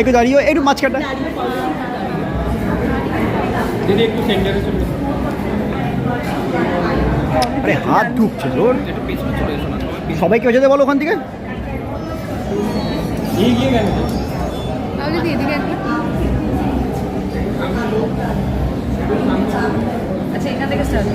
একটু দাঁড়িয়ে একটু চলে এসো। আরে হাত ঢুকছে তোর। সবাইকে যেতে বলো ওখান থেকে। আচ্ছা এখান থেকে স্টার্ট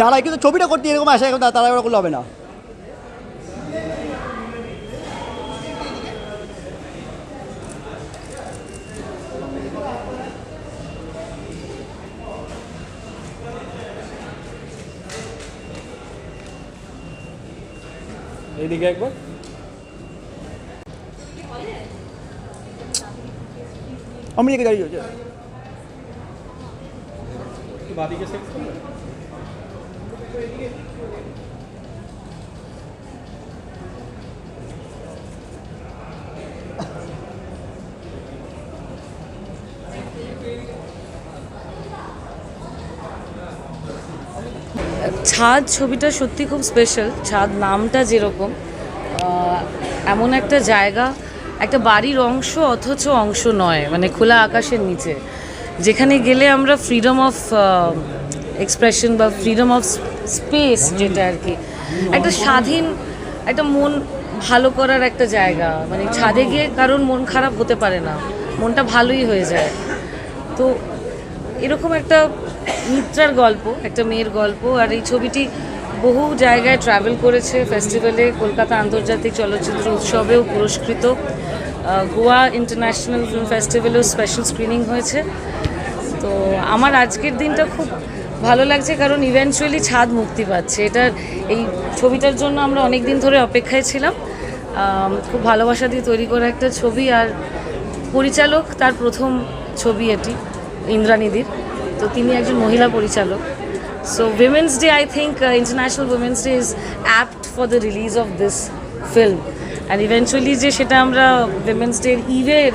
দাঁড়াই কিন্তু ছবিটা করতে এরকম আসে এখন তারা করলে হবে না। এইদিকে একবার। আমি এদিকে দাঁড়িয়ে বাদিকে সেট করবে ছাদ ছবিটা সত্যি খুব স্পেশাল ছাদ নামটা যেরকম এমন একটা জায়গা, একটা বাড়ির অংশ অথচ অংশ নয় মানে খোলা আকাশের নিচে। যেখানে গেলে আমরা ফ্রিডম অফ এক্সপ্রেশন বা ফ্রিডম অফ স্পেস যেটা আর কি। একটা স্বাধীন, একটা মন ভালো করার একটা জায়গা। মানে ছাদে গিয়ে কারোর মন খারাপ হতে পারে না। মনটা ভালোই হয়ে যায়। তো এরকম একটা মিত্রার গল্প, একটা মেয়ের গল্প, আর এই ছবিটি বহু জায়গায় ট্রাভেল করেছে। ফেস্টিভ্যালে কলকাতা আন্তর্জাতিক চলচ্চিত্র উৎসবেও পুরস্কৃত। গোয়া ইন্টারন্যাশনাল ফিল্ম ফেস্টিভ্যালেও স্পেশাল স্ক্রিনিং হয়েছে। তো আমার আজকের দিনটা খুব ভালো লাগছে কারণ ইভেনচুয়ালি ছাদ মুক্তি পাচ্ছে। এটার এই ছবিটার জন্য আমরা অনেক দিন ধরে অপেক্ষায় ছিলাম। খুব ভালোবাসা দিয়ে তৈরি করা একটা ছবি আর পরিচালক তার প্রথম ছবি এটি, ইন্দ্রানিদির। তো তিনি একজন মহিলা পরিচালক। So women's day I think international women's day is apt for the release of this film and eventually যে সেটা আমরা উইমেন্স ডের ইভের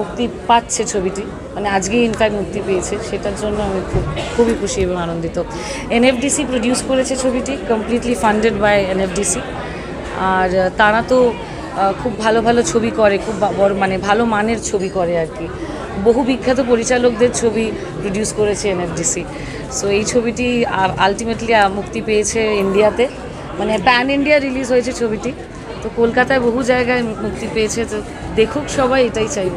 মুক্তি পাচ্ছে ছবিটি। মানে আজকেই ইনফ্যাক্ট মুক্তি পেয়েছে। সেটার জন্য আমি খুব, খুবই খুশি এবং আনন্দিত। এনএফডিসি প্রডিউস করেছে ছবিটি কমপ্লিটলি ফান্ডেড বাই এনএফডিসি আর তারা তো খুব ভালো ভালো ছবি করে, খুব বড় মানে ভালো মানের ছবি করে আর কি। বহু বিখ্যাত পরিচালকদের ছবি প্রডিউস করেছে এনএফডিসি সো এই ছবিটি আলটিমেটলি মুক্তি পেয়েছে ইন্ডিয়াতে মানে প্যান ইন্ডিয়া রিলিজ হয়েছে ছবিটি। তো কলকাতায় বহু জায়গায় মুক্তি পেয়েছে তো দেখুক সবাই এটাই চাইব।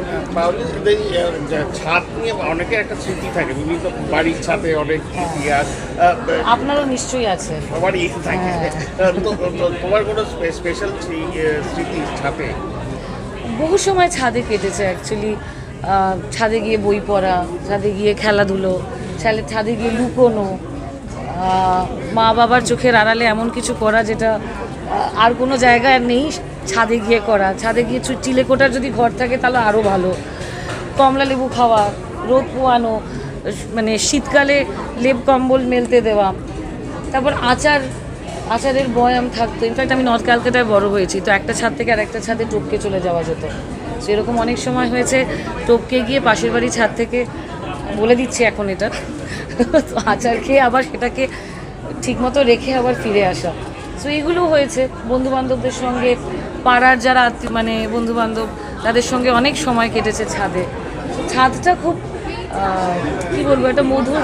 ছাদ নিয়ে অনেকের একটা স্মৃতি থাকে বিভিন্ন বাড়ির ছাদে অনেক ইতিহাস আপনারও নিশ্চয়ই আছে। সবারই থাকে। হ্যাঁ। তোমার কোনো স্পেশাল স্মৃতি ছাদে বহু সময় ছাদে কেটেছে অ্যাকচুয়ালি ছাদে গিয়ে বই পড়া ছাদে গিয়ে খেলাধুলো ছাদে ছাদে গিয়ে লুকোনো মা বাবার চোখের আড়ালে এমন কিছু করা যেটা আর কোনো জায়গায় নেই ছাদে গিয়ে করা। ছাদে গিয়ে চিলেকোটার যদি ঘর থাকে তাহলে আরও ভালো। কমলা লেবু খাওয়া, রোদ পোয়ানো মানে শীতকালে লেপ কম্বল মেলতে দেওয়া। তারপর আচার, আচারের বয়াম থাকতো। ইনফ্যাক্ট আমি নর্থ ক্যালকাটায় বড় হয়েছি, তো একটা ছাদ থেকে আর একটা ছাদে টপকে চলে যাওয়া যেত। সেরকম অনেক সময় হয়েছে, টপকে গিয়ে পাশের বাড়ির ছাদ থেকে, বলে দিচ্ছি এখন এটা, তো আচার খেয়ে আবার সেটাকে ঠিকমতো রেখে আবার ফিরে আসা। সো এগুলো হয়েছে। বন্ধু বান্ধবদের সঙ্গে, পাড়ার যারা আত্মীয় মানে বন্ধু বান্ধব তাদের সঙ্গে অনেক সময় কেটেছে ছাদে। ছাদটা খুব কি বলব, একটা মধুর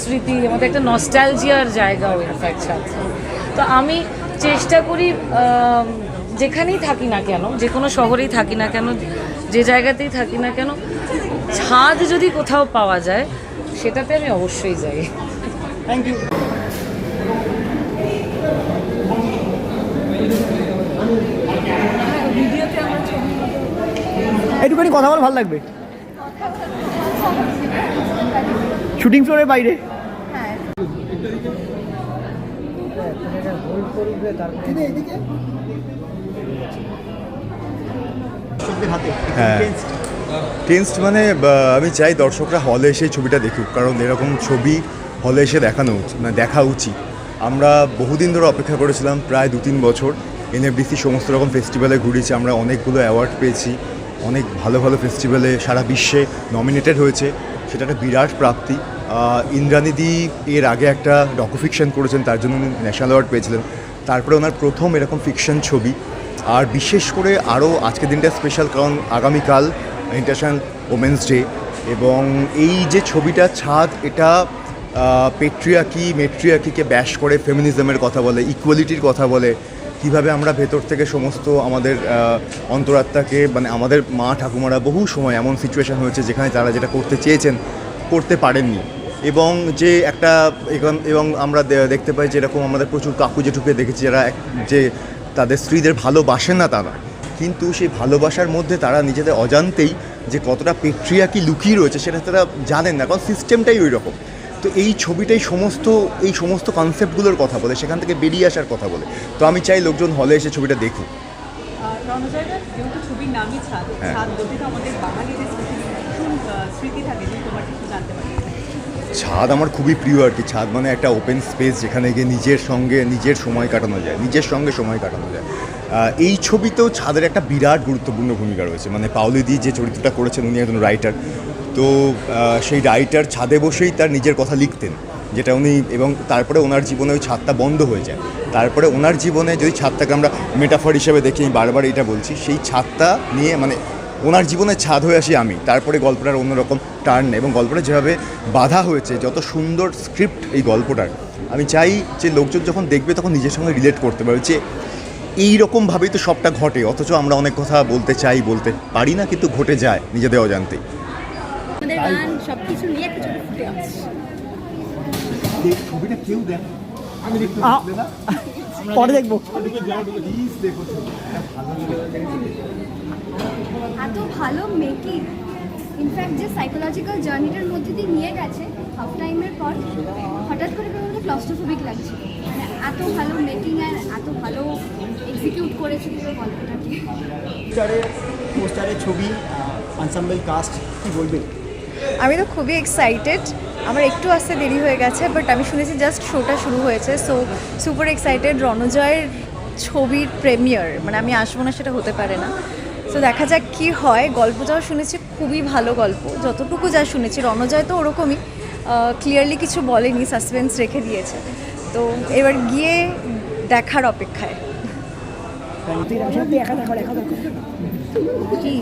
স্মৃতি, আমাদের একটা নস্টালজিয়ার জায়গাও ইনফ্যাক্ট ছাদ। তো আমি চেষ্টা করি যেখানেই থাকি না কেন, যে কোনো শহরেই থাকি না কেন, যে জায়গাতেই থাকি না কেন, ছাদ যদি কোথাও পাওয়া যায়, সেটাতে আমি অবশ্যই যাই। থ্যাংক ইউ ভিডিওতে আমরা ছবি একটুখানি কথা বল, ভালো লাগবে। শুটিং ফ্লোরের বাইরে। হ্যাঁ। হ্যাঁ টেন্সড মানে আমি চাই দর্শকরা হলে এসে ছবিটা দেখুক, কারণ এরকম ছবি হলে এসে দেখানো মানে দেখা উচিত। আমরা বহুদিন ধরে অপেক্ষা করেছিলাম, প্রায় দু তিন বছর এনএফডিসি সমস্ত রকম ফেস্টিভ্যালে ঘুরেছি, আমরা অনেকগুলো অ্যাওয়ার্ড পেয়েছি। অনেক ভালো ভালো ফেস্টিভ্যালে সারা বিশ্বে নমিনেটেড হয়েছে। সেটা একটা বিরাট প্রাপ্তি। আহ, ইন্দ্রানিদি এর আগে একটা ডকুফিকশন করেছেন তার জন্য উনি ন্যাশনাল অ্যাওয়ার্ড পেয়েছিলেন। তারপরে ওনার প্রথম এরকম ফিকশন ছবি। আর বিশেষ করে আরও আজকের দিনটা স্পেশাল কারণ আগামীকাল ইন্টারন্যাশনাল ওমেন্স ডে এবং এই যে ছবিটা ছাদ এটা পেট্রিয়াকি মেট্রিয়াকিকে ব্যাশ করে ফেমিনিজমের কথা বলে ইকুয়ালিটির কথা বলে কীভাবে আমরা ভেতর থেকে সমস্ত আমাদের অন্তরাত্মাকে মানে আমাদের মা ঠাকুমারা বহু সময় এমন সিচুয়েশন হয়েছে যেখানে তারা যেটা করতে চেয়েছেন, করতে পারেননি। এবং যে একটা এবং আমরা দেখতে পাই যেরকম আমাদের প্রচুর কাকু জেঠুকে দেখেছি যারা যে তাদের স্ত্রীদের ভালোবাসেন না তারা। কিন্তু সেই ভালোবাসার মধ্যে তারা নিজেদের অজান্তেই যে কতটা পেট্রিয়া কি লুকিয়ে রয়েছে সেটা তারা জানেন না, কারণ সিস্টেমটাই ওই রকম তো এই ছবিটাই সমস্ত এই সমস্ত কনসেপ্টগুলোর কথা বলে সেখান থেকে বেরিয়ে আসার কথা বলে। তো আমি চাই লোকজন হলে এসে ছবিটা দেখুক। ছাদ হ্যাঁ। ছাদ আমার খুবই প্রিয় আর কি। ছাদ মানে একটা ওপেন স্পেস যেখানে গিয়ে নিজের সঙ্গে নিজের সময় কাটানো যায় নিজের সঙ্গে সময় কাটানো যায়। এই ছবিতেও ছাদের একটা বিরাট গুরুত্বপূর্ণ ভূমিকা রয়েছে। মানে পাউলিদি যে চরিত্রটা করেছেন উনি একজন রাইটার তো সেই রাইটার ছাদে বসেই তার নিজের কথা লিখতেন, যেটা উনি এবং তারপরে ওনার জীবনে ওই ছাদটা বন্ধ হয়ে যায়। তারপরে ওনার জীবনে যদি ছাদটাকে আমরা মেটাফার হিসেবে দেখি, আমি বারবার এটা বলছি, সেই ছাদটা নিয়ে মানে ওনার জীবনে ছাদ হয়ে আসি আমি। তারপরে গল্পটার অন্যরকম টার্ন এবং গল্পটা যেভাবে বাধা হয়েছে, যত সুন্দর স্ক্রিপ্ট এই গল্পটার, আমি চাই যে লোকজন যখন দেখবে তখন নিজের সঙ্গে রিলেট করতে পারবে যে এই রকমভাবেই তো সবটা ঘটে, অথচ আমরা অনেক কথা বলতে চাই, বলতে পারি না, কিন্তু ঘটে যায় নিজেদের অজান্তেই। গান সব কিছু নিয়ে একটা ছোট ফুটে আসছে ছবিটা কেউ দেখ পরে দেখব। এত ভালো মেকিং ইনফ্যাক্ট যে সাইকোলজিক্যাল জার্নিটার মধ্যে দিয়ে নিয়ে গেছে হাফ টাইমের পর হঠাৎ করে কেমন ক্লস্ট্রোফোবিক লাগছে। মানে এত ভালো মেকিং আর এত ভালো এক্সিকিউট করেছে পুরো গল্পটাকে। পোস্টারের পোস্টারের ছবি আনসাম্বল কাস্ট কি বলবেন আমি তো খুবই এক্সাইটেড আমার একটু আসতে দেরি হয়ে গেছে বাট আমি শুনেছি জাস্ট শোটা শুরু হয়েছে সো সুপার এক্সাইটেড রণজয়ের ছবির প্রেমিয়ার মানে আমি আসব না সেটা হতে পারে না। সো দেখা যাক কি হয়। গল্পটাও শুনেছি খুবই ভালো গল্প। যতটুকু যা শুনেছি রণজয় তো ওরকমই ক্লিয়ারলি কিছু বলেনি সাসপেন্স রেখে দিয়েছে। তো এবার গিয়ে দেখার অপেক্ষায়। কি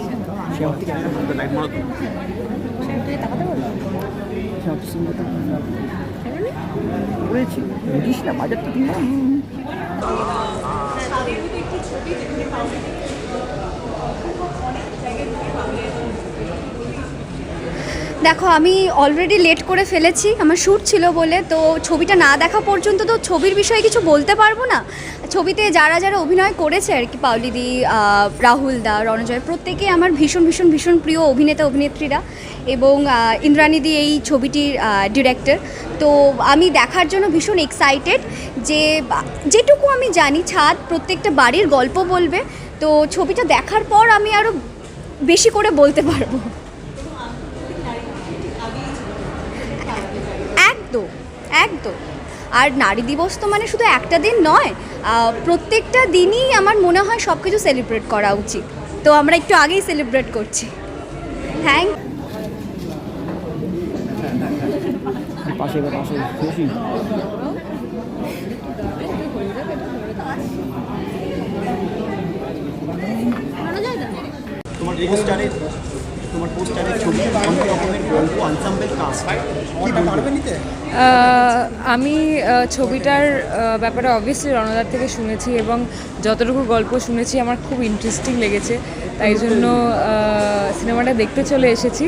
করেছি। বুঝিস না বাজারটা তুই দেখো আমি অলরেডি লেট করে ফেলেছি। আমার শ্যুট ছিল বলে তো ছবিটা না দেখা পর্যন্ত তো ছবির বিষয়ে কিছু বলতে পারব না। ছবিতে যারা যারা অভিনয় করেছে আর কি পাউলিদি রাহুল দা, রণজয় প্রত্যেকেই আমার ভীষণ ভীষণ ভীষণ প্রিয় অভিনেতা, অভিনেত্রীরা এবং ইন্দ্রাণীদি এই ছবিটির ডিরেক্টর তো আমি দেখার জন্য ভীষণ এক্সাইটেড যে, যেটুকু আমি জানি, ছাদ প্রত্যেকটা বাড়ির গল্প বলবে। তো ছবিটা দেখার পর আমি আরও বেশি করে বলতে পারব। একদম একদম। আর নারী দিবস তো মানে শুধু একটা দিন নয় প্রত্যেকটা দিনই আমার মনে হয় সব কিছু সেলিব্রেট করা উচিত। তো আমরা একটু আগেই সেলিব্রেট করছি। থ্যাংক তোমার তোমার পোস্টারের ছবি অনেক রকমের গল্প আনসাম্বল কাস্ট কি বলবেন আহ, আমি ছবিটার ব্যাপারে অবভিয়াসলি রণদার থেকে শুনেছি এবং যতটুকু গল্প শুনেছি আমার খুব ইন্টারেস্টিং লেগেছে। তাই জন্য সিনেমাটা দেখতে চলে এসেছি।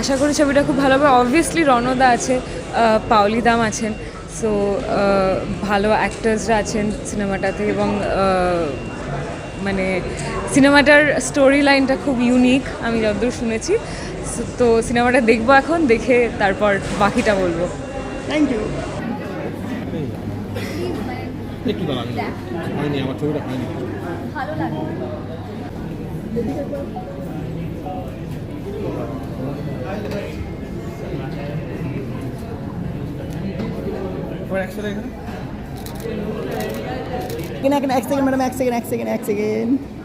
আশা করি ছবিটা খুব ভালো হবে। অবভিয়াসলি রণদা আছে পাওলি দাম আছেন। সো ভালো অ্যাক্টার্সরা আছেন সিনেমাটাতে এবং মানে সিনেমাটার স্টোরি লাইনটা খুব ইউনিক আমি যতদূর শুনেছি। তো সিনেমাটা দেখব এখন দেখে তারপর বাকিটা বলব। থ্যাংক ইউ একটু দাঁড়ান হয়নি আমার ছবিটা হয়নি ভালো লাগে। একসাথে এখানে? Again, again, good again, Ek second, madam. Ek again, ek again, ek again